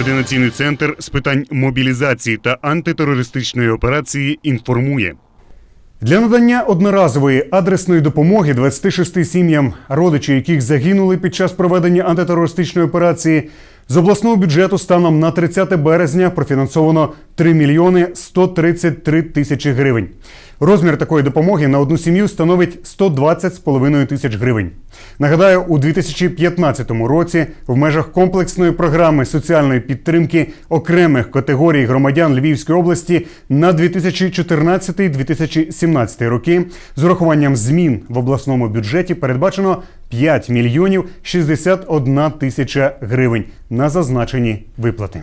Координаційний центр з питань мобілізації та антитерористичної операції інформує. Для надання одноразової адресної допомоги 26 сім'ям, родичі яких загинули під час проведення антитерористичної операції, з обласного бюджету станом на 30 березня профінансовано 3 мільйони 133 тисячі гривень. Розмір такої допомоги на одну сім'ю становить 120,5 тисяч гривень. Нагадаю, у 2015 році в межах комплексної програми соціальної підтримки окремих категорій громадян Львівської області на 2014-2017 роки з урахуванням змін в обласному бюджеті передбачено 5 мільйонів 61 тисяча гривень на зазначені виплати.